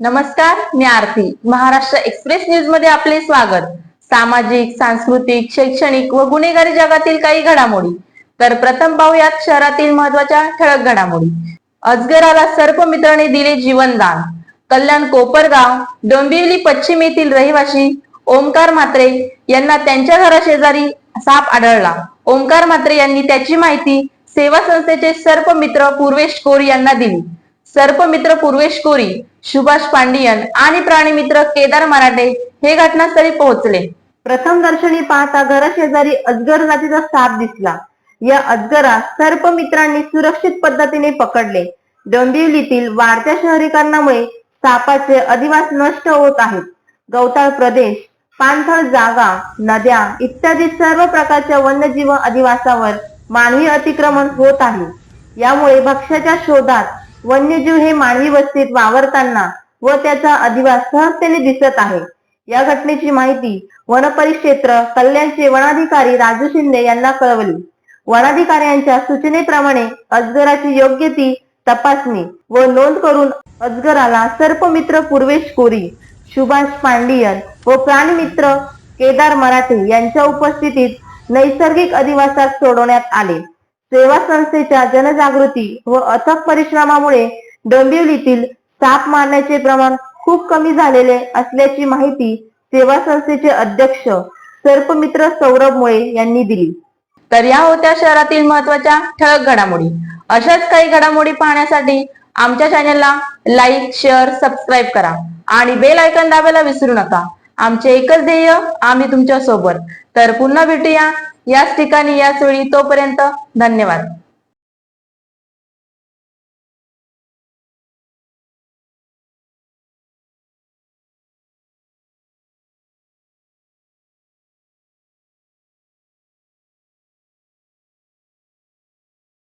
नमस्कार मी आरती. महाराष्ट्र एक्सप्रेस न्यूजमध्ये आपले स्वागत. सामाजिक सांस्कृतिक शैक्षणिक व गुन्हेगारी जगातील काही घडामोडी. तर प्रथम पाहुयात शहरातील महत्त्वाच्या ठळक घडामोडी. अजगराला सर्पमित्राने दिले जीवनदान. कल्याण कोपरगाव डोंबिवली पश्चिम येथील रहिवासी ओमकार म्हात्रे यांना त्यांच्या घराशेजारी साप आढळला. ओमकार म्हात्रे यांनी त्याची माहिती सेवा संस्थेचे सर्पमित्र पूर्वेश कोर यांना दिली. सर्पमित्र पूर्वेश कोरी सुभाष पांडियन आणि प्राणीमित्र केदार मराठे हे घटनास्थळी पोहोचले. प्रथम दर्शनी पाहता घराशेजारी अजगर जातीचा साप दिसला. या अजगरा सर्प मित्रांनी सुरक्षित पद्धतीने पकडले. डोंबिवलीतील वाढत्या शहरीकरणामुळे सापाचे अधिवास नष्ट होत आहेत. गवताळ प्रदेश पाणथळ जागा नद्या इत्यादी सर्व प्रकारच्या वन्यजीव अधिवासावर मानवी अतिक्रमण होत आहे. यामुळे भक्ष्याच्या शोधात वन्यजीव हे मानवी वस्तीत वावरताना व त्याचा अधिवास सहजतेने दिसत आहे. या घटनेची माहिती वनपरिक्षेत्र कल्याणचे वनाधिकारी राजू शिंदे यांना कळवली. वनाधिकाऱ्यांच्या सूचनेप्रमाणे अजगराची योग्य ती तपासणी व नोंद करून अजगराला सर्पमित्र पूर्वेश कोरी सुभाष पांडियन व प्राणीमित्र केदार मराठे यांच्या उपस्थितीत नैसर्गिक अधिवासात सोडवण्यात आले. सेवा संस्थेच्या जनजागृती व अथक परिश्रमामुळे डोंबिवलीतील साप मारण्याचे प्रमाण खूप कमी झालेले असल्याची माहिती सेवा संस्थेचे अध्यक्ष सर्पमित्र सौरभ मुळे यांनी दिली. तर या होत्या शहरातील महत्त्वाच्या ठळक घडामोडी. अशाच काही घडामोडी पाहण्यासाठी आमच्या चॅनलला लाईक शेअर सबस्क्राईब करा आणि बेल ऐकन दाबायला विसरू नका. आमचे एकच ध्येय आम्ही तुमच्यासोबत तर पुन्हा भेटूया. याच ठिकाणी याच वेळी तोपर्यंत धन्यवाद.